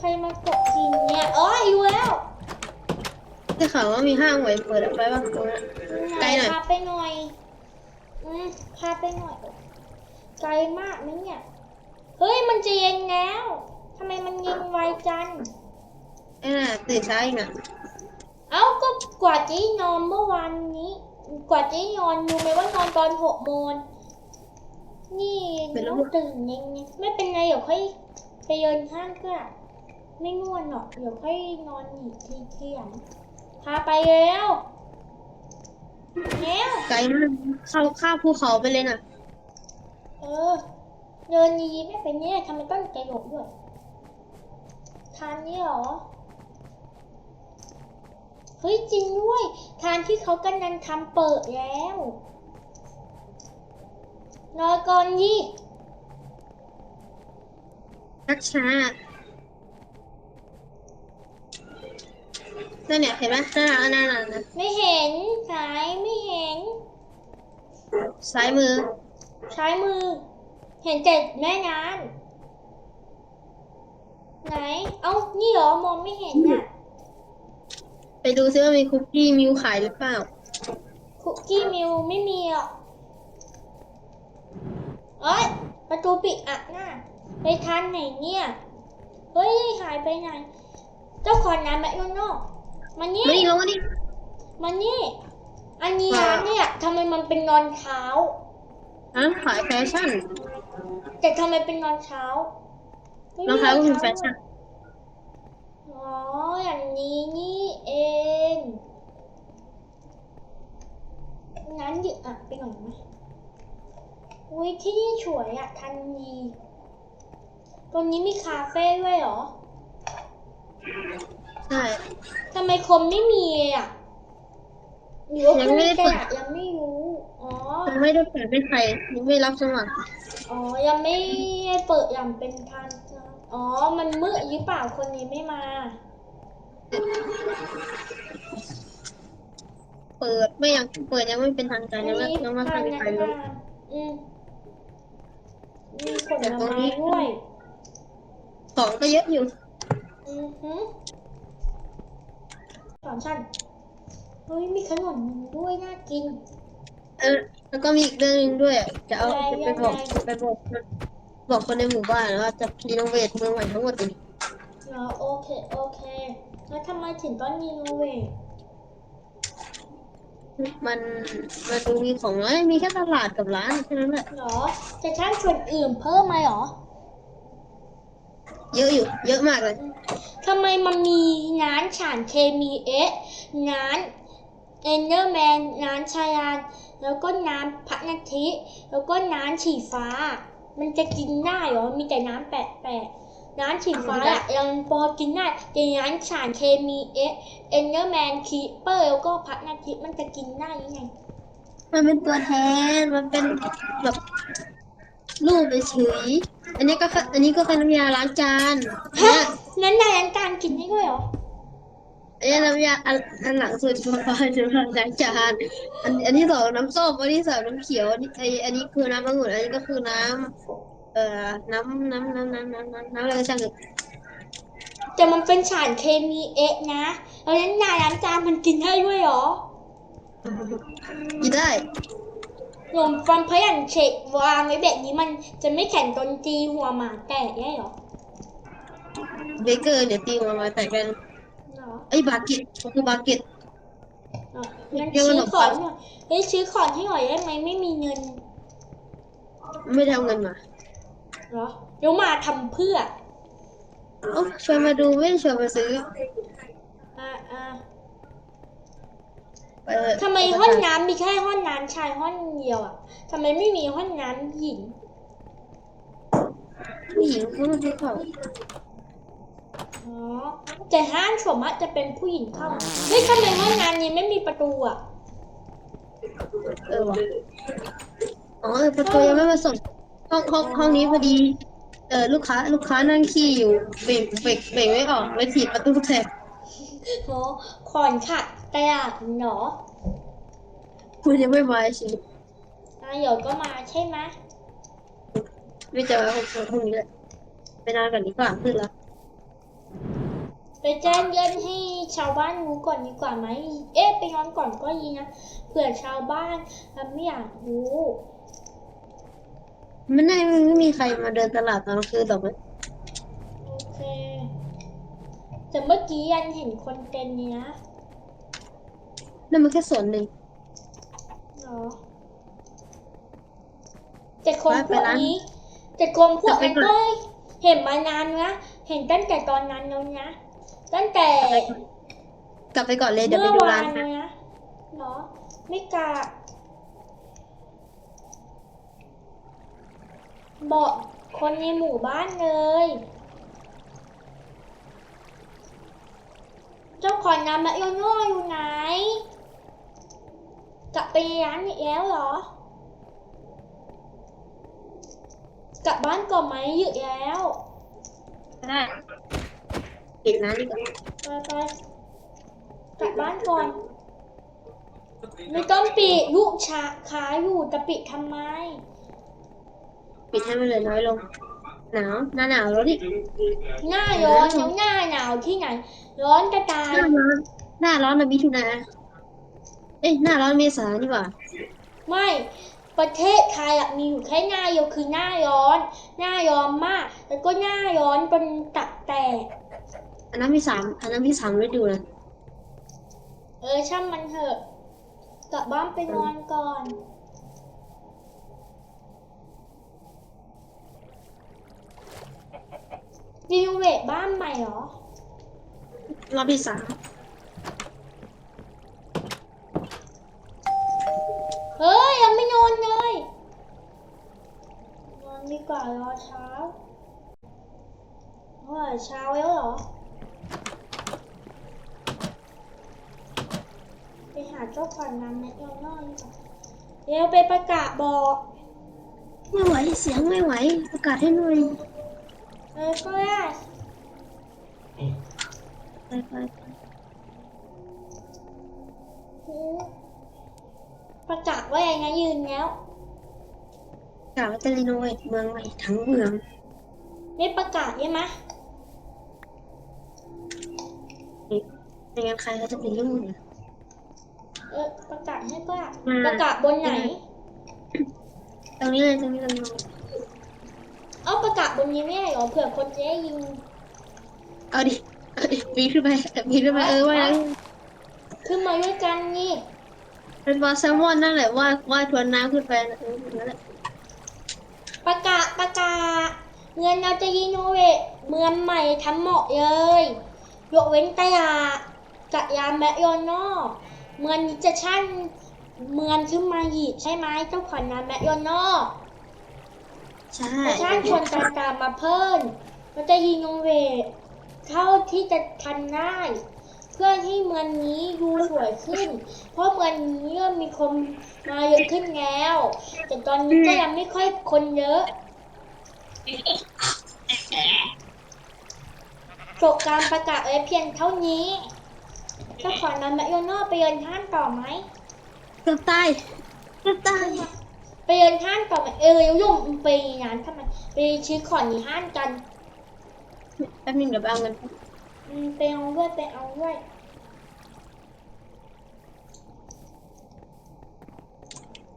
ใครมากดกินเนี่ยอ๋ออยู่แล้วได้ข่าวว่ามีห้างหวยเปิดอะไปบ้างตรงนั้น ไกลหน่อย พาไปหน่อย อืมพาไปหน่อย ไกลมากไหมเนี่ย เฮ้ยมันจะเย็นแล้วทำไมมันเย็นไวจัง ไอ้น่ะตื่นเช้าอีกน่ะเอ้าก็กว่าจะนอนเมื่อวานนี้ กว่าจะนอนรู้ไหมว่านอนตอนหกโมงนี่ต้องตื่นเย็นไงไม่เป็นไรเดี๋ยวค่อยไปเดินห้างก็ ได้ไม่ง่วงหรอก เดี๋ยวค่อยนอนอีกทีเที่ยงพาไปแล้วแล้วไกลมากเข้าข้ามภูเขาไปเลยน่ะเออ เดินดีๆไม่เป็นเนี่ยทำไมต้องกระโดดด้วย ทานนี่เหรอ เฮ้ยจริงด้วย ทานที่เขากำลังทำเปิดแล้วรอก่อนยี่ชักช้า นั่นเนี่ยเห็นไหมนั่นน่ะนั่นน่ะนั่นน่ะไม่เห็นสายไม่เห็น ซ้ายมือใช้มือ เห็นแต่แม่น้ำไหน เอ้า นี่เหรอ มองไม่เห็นอะ ไปดูซิว่ามีคุกกี้มิวขายหรือเปล่า คุกกี้มิวไม่มีอะเอ้ย ประตูปิดอะหน้าไปทานไหนเนี่ย เฮ้ย หายไปไหน เจ้าของน้ำแมคโดนัลด์ มานี่ไม่ได้ลงมาดิมานี่ อันเนี้ยว่าเนี่ยทำไมมันเป็นนอนเช้า ร้านขายแฟชั่นแต่ทำไมเป็นนอนเช้าไม่รองเท้าก็คือแฟชั่นอ๋ออย่างนี้นี่เองงั้นหยิบอะไปหน่อยไหมอุ้ยที่นี่สวยอะทันดีตรงนี้มีคาเฟ่ด้วยเหรอ ใช่ ทำไมคนไม่มีอะหรือว่ายังคุณไม่ได้แกเปิดอะยังไม่รู้ อ๋อ ยังไม่ได้เปิดให้ใครยังไม่รับสมัครอ๋อ ยังไม่ได้เปิดอย่างเป็นทางการอ๋อ มันมืดหรือเปล่าคนนี้ไม่มา เปิดไม่ยังเปิดยังไม่เป็นทางการยังไม่ยังไม่ทาค่อยงมีนัใคกรรู้งานอืมมีผลไม้ด้วย ของก็เยอะอยู่ อือหือ สอนฉันเฮ้ยมีขนมด้วยน่ากิน เออแล้วก็มีอีกเรื่องหนึงด้วย จะเอาอะไรจะไปบอกยังไงไปบอกบอกคนในหมู่บ้านว่าจะรีโนเวทเมืองใหม่ทั้งหมดเลยอ๋อโอเค โอเค แล้วทำไมถึงต้องรีโนเวทมันมันดูมีของน้อยมีแค่ตลาดกับร้านแค่นั้นแหละ เหรอ จะช่างส่วนอื่นเพิ่มไหมเหรอ เยอะอยู่ เยอะมากเลย ทำไมมันมีน้ำฉานเคมีเอะน้ำเอนเดอร์แมนน้ำชายาน แล้วก็น้ำพันาทิแล้วก็น้ำฉีฟ้า มันจะกินได้เหรอ มีแต่น้ำแปะๆน้ำฉีฟ้าอะยังพอกินได้แต่น้ำฉานเคมีเอะเอนเดอร์แมนคีเปอร์แล้วก็พันาทิมันจะกินได้ยังไง มันเป็นตัวแทน มันเป็นแบบ รูปเฉยๆอันนี้ก็แค่อันนี้ก็แค่น้ำยาล้างจานอันฮะเนี้ยนั้นนายน้ำตาลกินได้ด้วยเหรออันนี้น้ำยาอันอันหลังสุดมันก็จะล้างจานอันอันที่สองน้ำส้มอันที่สามน้ำเขียวอันนี้ไออันนี้คือน้ำองุ่นอันนี้ก็คือน้ำเอ่อน้ำน้ำน้ำน้ำน้ำน้ำน้ำอะไรก็ช่างเถอะแต่มันเป็นสารเคมีเอะนะแล้วนั้นนายล้างจานมันกินได้ด้วยเหรอกินได้ห นมฟันพยัญเฉดวางไว้แบบนี้มันจะไม่แข็งจนตีหัวหมาแตกได้เหรอเบเกอร์เดี๋ยวตีมามาแต่กันเหรอไอ้บาเก็ตมันคือบาเก็ตเหรองั้นเดี๋ยวซื้อขนมขปัองงหน่อยเฮ้ยซื้อของให้หน่อยได้ไหมไม่มีเงินไม่ได้เอาเงินมาเหรอเดี๋ยวมาทำเพื่อ เอ้าชวนมาดูไม่ได้ชวนมาซื้ออ่าอ่าไปเถอะ ทำไมห้องน้ำมีแค่ห้องน้ำชายห้องเดียวอะทำไมไม่มีห้องน้ำหญิงผู้หญิงเขาไม่ให้เข้าอ๋อแต่ห้างส่วนมากจะเป็นผู้หญิงเข้าเฮ้ยทำไมห้องน้ำนี้ไม่มีประตูอะเออวะอ๋อเออประตูยังไม่มาส่งห้องห้องห้องนี้พอดี เออลูกค้า ลูกค้านั่งขี้อยู่เบรกเบรกเบรกไม่ออกเลยถีบประตูแตกโหขอนขัด กระดาษเหรอคุณยังไม่มาสิอะเดี๋ยวก็มาใช่ไหมไม่เจอห้องห้องนี้เลยไปนอนกันดีกว่าขึ้นแล้วไปแจ้งเย็นให้ชาวบ้านรู้ก่อนดีกว่าไหม เอ๊ะไปนอนก่อนก็ดีนะ เผื่อชาวบ้านไม่อยากรู้ไม่น่าไม่มีใครมาเดินตลาดตอนกลางคืนหรอกมั้ยโอเค แต่เมื่อกี้ยันเห็นคนเต็นนี่นะ นั่นมันแค่ส่วนหนึ่ง เหรอแต่คนไปพไปวกร้านนี้แต่คนพวกไปนั้นก่อนก็เห็นมานานนะ เห็นตั้งแต่ตอนนั้นแล้วนะ ตั้งแต่กลับไปก่อนเลยเดี๋ยวไปเมื่อดูวาร้านนเลยนะเหรอ ไม่กล้าบอกคนในหมู่บ้านเลย เจ้าของน้ำมะยโน่อยู่ไหน กลับไปร้านอีกแล้วเหรอ กลับบ้านก่อนไหมหยุดแล้วได้ปิดร้านดีกว่าไปไปกลับบ้านก่อน ไม่ต้องปิดลูกชาขาอยู่จะปิดทำไม ปิดให้มันเหลือน้อยลง หนาว หน้าหนาวแล้วดิหน้าร้อนแล้วหน้าหนาวที่ไหน ร้อนกระจาหยน้าร้อนหน้าร้อนนะมิถุนา เอ้ยหน้าร้อนเมษานี่หว่าไม่ประเทศไทยอะมีอยู่แค่หน้าเดียวคือหน้าร้อน หน้าร้อนมาก แล้วก็หน้าร้อนจนตักแตกอันนั้นมีสามอันนั้นมีสามฤดูนะเออช่างมันเถอะกลับบ้านไปนอนก่อน รีโนเวทบ้านใหม่เหรอ รอบที่สาม เฮ้ยเช้าแล้วเหรอ ไปหาเจ้าฝันน้ำแมคโดนัลด์ดีกว่าเร็วไปประกาศบอก ไม่ไหวเสียงไม่ไหว ประกาศให้หน่อยเออก็ได้ไปไปไปอืมประกาศว่าอย่างไงยืนแล้วกล่าวว่าจะรีโนเวทเมืองใหม่ทั้งเมือง ไม่ประกาศใช่ไหม ไม่งั้นใครเขาจะไปยุ่งเนี่ย เออประกาศให้ก็ได้อืมประกาศบนไหน ตรงนี้เลยตรงนี้ตรงนี้เอาประกาศบนนี้ไม่ได้เหรอเผื่อคนจะได้ยินเอาดิเอาดิปีนขึ้นไปปีนขึ้นไปเออว่าแล้วขึ้นมาด้วยกันนี่เป็นปลาแซลมอนนั่นแหละว่าว่าทวนน้ำขึ้นไปนะเออนั่นแหละประกาศประกาศเมืองเราจะรีโนเวทเมืองใหม่ทั้งหมดเลยยกเว้นตลาด กับยามแมคโดนัลด์เมืองนี้จะชั่นเมืองขึ้นมาอีกใช่ไหมเจ้าขวัญน้ำแมคโดนัลด์ใช่จะชั่นชนต่างๆมาเพิ่มเราจะรีโนเวทเท่าที่จะทันได้เพื่อให้เมืองนี้ดูสวยขึ้น เพราะเมืองนี้เริ่มมีคนมาเยอะขึ้นแล้ว แต่ตอนนี้ก็ยังไม่ค่อยคนเยอะจบการประกาศไว้เพียงเท่านี้เจ้าของนำแมคโดนัลด์ไปเดินห้างต่อไหมเกือบตายเกือบตายไปเดินห้างต่อไหมเออยุ่งไปงานทำไมไปซื้อของในห้างกันแป๊บนึงเดี๋ยวไปเอาเงินอืมไปเอาด้วยไปเอาด้วย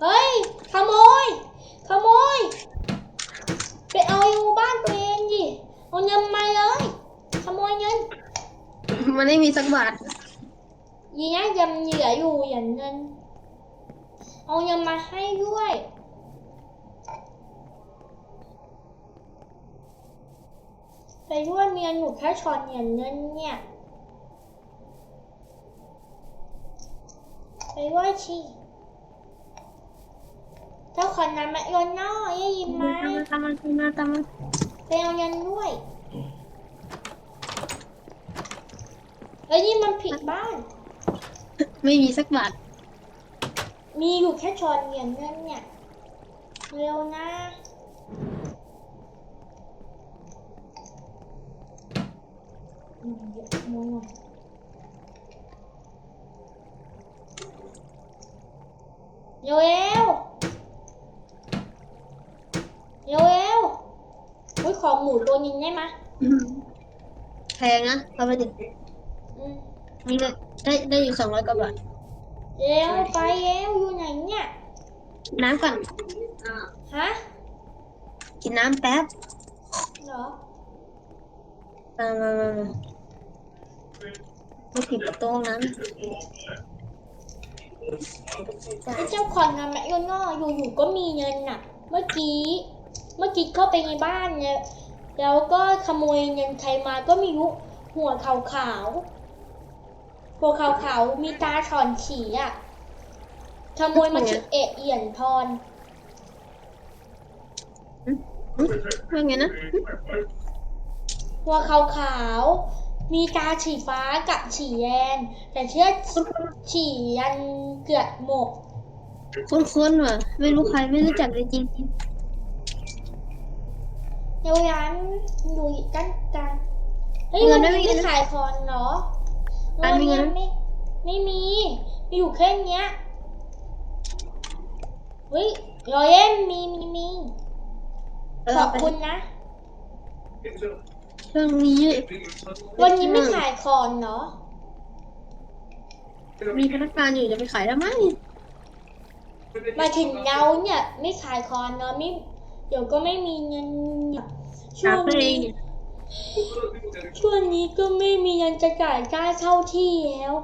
เฮ้ยขโมยขโมย ไปเอาอยู่บ้านตัวเองดิเอาเงินมาเลยขโมยเงิน มันไม่มีสักบาท ยีน่ายังเหลืออยู่อย่างเงิน เอาเงินมาให้ด้วย ไปด้วยเมียหนูแค่ช้อนอย่างเงินเนี่ย ไปด้วยชีเจ้าขอนน้ำแมคโดนัลด์ได้ยินไหมตามมาตามมาตามมาไปเอาเงินด้วยเอ้ยนี่มันผิดบ้าน ไม่มีสักบาทมีอยู่แค่ช้อนเหรียญเงินเนี่ยเร็วนะอืมเดี๋ยวงงอะเร็วเร็วเร็วเร็วอุ้ยขอหมูตัวนึงได้ไหมยพงนะเอาไปดิอืม มีเงินได้ได้อยู่สองร้อยกว่าบาทเร็วไปเร็วอยู่ไหนเนี่ยน้ำก่อนฮะกินน้ำแป๊บเหรอมามามามาไม่ปิดประตูห้องน้ไอ้เจ้าของงานแมคโดนัลด์อยู่ๆก็มีเงินน่ะ เมื่อกี้ เมื่อกี้เข้าไปในบ้านเนี่ยแล้วก็ขโมยเงินใครมาก็ไม่รู้หัวขาวขาวๆ หัวขาวขาวๆมีตาถอนฉีอะขโมยมาชิเอะเอี่ยนทอนำหึว่าไงนะหัวขาวขาวๆมีตาฉีฟ้ากับฉีแดงแต่เชื่อฉียันเกือบหมดคุ้นๆว่ะ ไม่รู้ใครไม่รู้จักเลยจริงเดี๋ยวย้านดูกันกันเฮ้ยวันนี้ไม่ขายคอนเหร อวันนี้ไม่ไม่มีมีอยู่แค่เนี้ยเฮ้ยรอยเอ็นมีมีมีๆเออขอบไปคุณนะช่วงนี้ วันนี้ไม่ขายคอนเหรอมีพนักงานอยู่จะไปขายทำไมมาถึงเราเนี่ย ไม่ขายคอนเนาะไม่เดี๋ยวก็ไม่มีเงินช่วหางตัวเอนี้ง ช่วงนี้ก็ไม่มีเงินจะจ่ายค่าเช่าที่แล้ว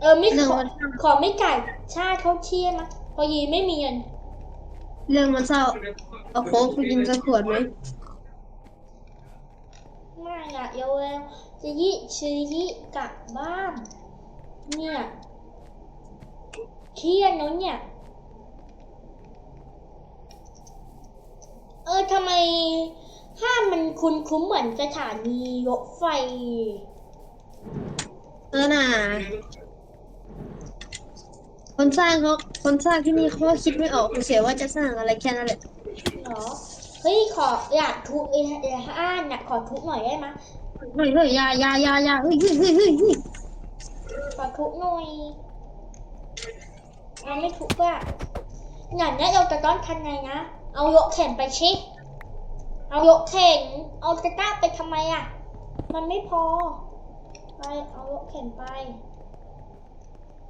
เออไม่เรื่องขอมันขอไม่จ่ายค่าเช่าที่มะพอยีไม่มีเงินเรื่องมันเศร้าเอาโค้กไปกินสักขวดไหมไม่อะเยาวแล้วจะยี่ชื่อยี่กลับบ้าน เนี่ยเครียดเนอะเนี่ย เออทำไม ห้ามมันคุ้นคุ้มๆเหมือนสถานีรถไฟ เออน่ะคนสร้างเขาคนสร้างที่นี่เขาก็คิดไม่ออกเสียว่าจะสร้างอะไรแค่นั้นแหละเหรอ เฮ้ย ขออยากทุบเอเออ่านน่ะขอทุบหน่อยได้ไหมยเฮ้ยเฮ้ยอยาอยาอยาอยาเฮ้ยเฮ้ยเฮ้ยเฮ้ยเฮ้ยขอทุบหน่อยเราไม่ทุบอะอย่างนี้เราจะต้องทำไงนะ เอายกแขนไปชิ เอายกแขนเอาตะกร้าไปทำไมอะ มันไม่พอ ไปเอายกแขนไป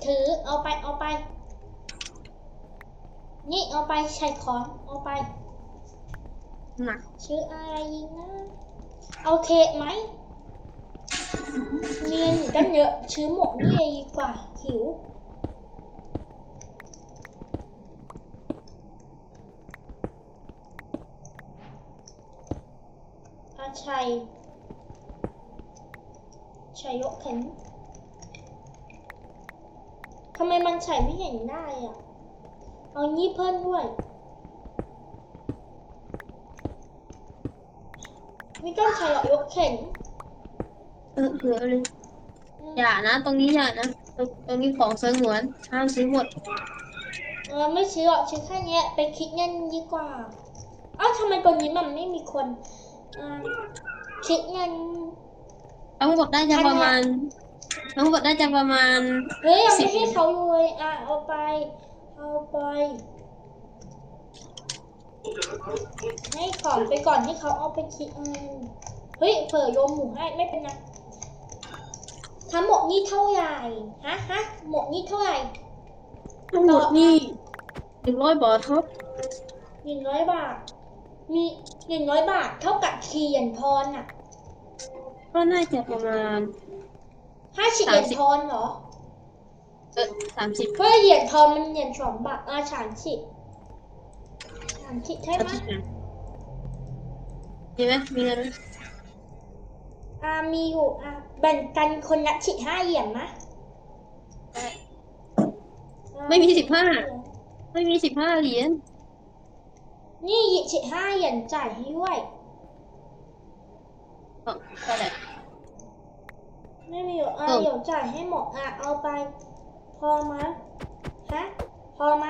ถือเอาไปเอาไป นี่เอาไปใช้ค้อนเอาไปหนักชื่ออะไรนะ เอาเค้กไหมเรียนอยู่ตั้งเยอะ ชื่อหมกนี่เลยดีกว่าหิว ชัย ชัยยกเข็นทำไมมันใส่ไม่เห็นได้อะ เอานี่เพิ่มด้วย ไม่ต้องใช้หรอกยกเข็น เออเผื่อเลย อย่านะ ตรงนี้อย่านะ ตรงตรงนี้ของสงวนห้ามซื้อหมด เออไม่ซื้อหรอกซื้อแค่เนี้ย ไปคิดเงินดีกว่า เอ้าทำไมตรงนี้มันไม่มีคน อ่าคิดเงิน ทั้งหมดได้จะประมาณ ทั้งหมดได้จะประมาณ เฮ้ยยังสิไม่บ ให้เขาเลยอะเอาไป เอาไป ให้ของไปก่อนให้เขาเอาไปคิดเงินเฮ้ยเผลอโยมหมูให้ไม่เป็นไรทั้งหมดนี่เท่าไหร่ฮะฮะหมดนี่เท่าไหร่ทั้งหมดนี่หนึ่งร้อยบาทครับหนึ่งร้อยบาท มีหนึ่งร้อยบาทเท่ากับเขียนทอนอะก็น่าจะประมาณ ห้าสิบเหรียญทอนเหรอ เออสามสิบเฮ้ยเหรียญทอนมันเหรียญสองบาทอ่าสามสิบสามสิบใช่สามไหมสิบมีไหมมีเงินไหมอ่ามีอยู่อ่าแบ่งกันคนละสิบห้าเหรียญมะได้อ่าไม่มีสิบห้า ไม่มีสิบห้าเหรียญ นี่สิบห้าเหรียญจ่ายให้ด้วย ก็ก็ได้ไม่มีอยู่อ่าเออเดี๋ยวจ่ายให้หมดอะเอาไป พอไหมฮะ พอไหม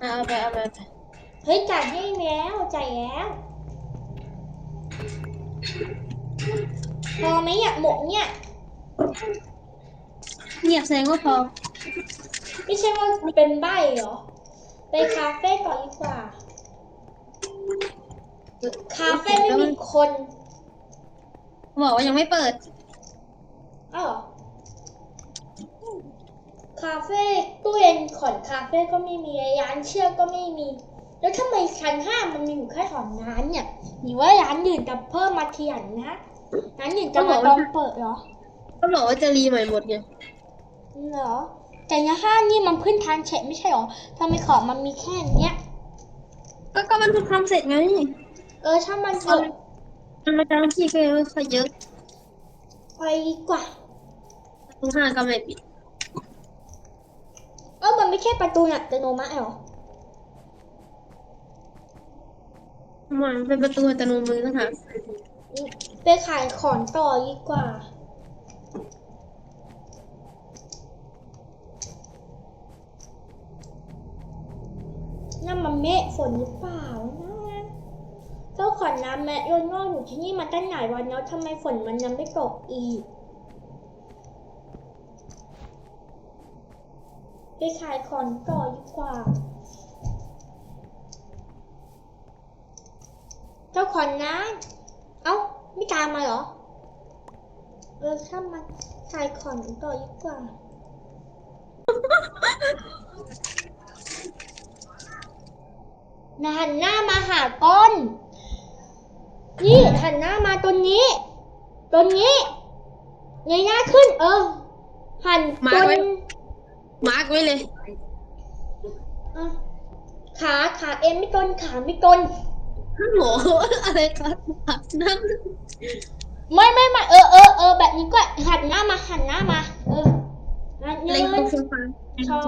อะเอาไปเอาไปเอาไปเฮ้ยจ่ายให้แล้วจ่ายแล้ว พอไหมอะหมกเนี่ยเงียบแสดงว่าพอ ไม่ใช่ว่าเป็นใบเหรอ ไปคาเฟ่ก่อนดีกว่า คาเฟ่ไม่มีคนบอกว่ายังไม่เปิดอ้าวเหรอคาเฟ่ตู้เย็นขอนคาเฟ่ก็ไม่มีร้านเชือกก็ไม่มี แล้วทำไมชั้นห้ามันมีอยู่แค่สองร้านเนี่ยหรือว่าร้านอื่นจะเพิ่มมาเทียนนะร้านอื่นจะมาตอนเปิดเหรอ ก็บอกว่าจะรีใหม่หมดไงเหรอ แต่ในห้างนี่มันขึ้นทางเฉดไม่ใช่เหรอทำไมของมันมีแค่เนี้ย ก็ก็มันเพิ่งทำเสร็จไงเออถ้ามันเยอะมันมาจ้างที่ก็ยังไม่ค่อยเยอะไปดีกว่าทุกห้างก็ไม่ปิดเออมันไม่ใช่ประตูอัตโนมัติเหรอมันเป็นประตูอัตโนมือนะคะไปขายของต่อดีกว่า นั่นมัน เมฆฝนหรือเปล่านะเจ้าขอนน้ำแมะโยนงอกอยู่ที่นี่มาตั้งหลายวันแล้วทำไมฝนมันยังไม่ตกอีก ไปขายของต่อดีกว่า เจ้าขอนน้ำเอ้า ไม่ตามมาเหรอ เออถ้ามันขายของต่อดีกว่า หันหน้ามาหาก้น นี่หันหน้ามาตรงนี้ตรงนี้เงยหน้าขึ้น เออ หันตรงมาร์กไว้เลยอะขาขาเอ็นไม่ตรงขาไม่ตรงฮัลโหลอะไรครับนั่งไม่ไม่ไม่เออเออเออแบบนี้ก็หันหน้ามาหันหน้ามา เออหันเงิเล็งตรงนโซฟาชอ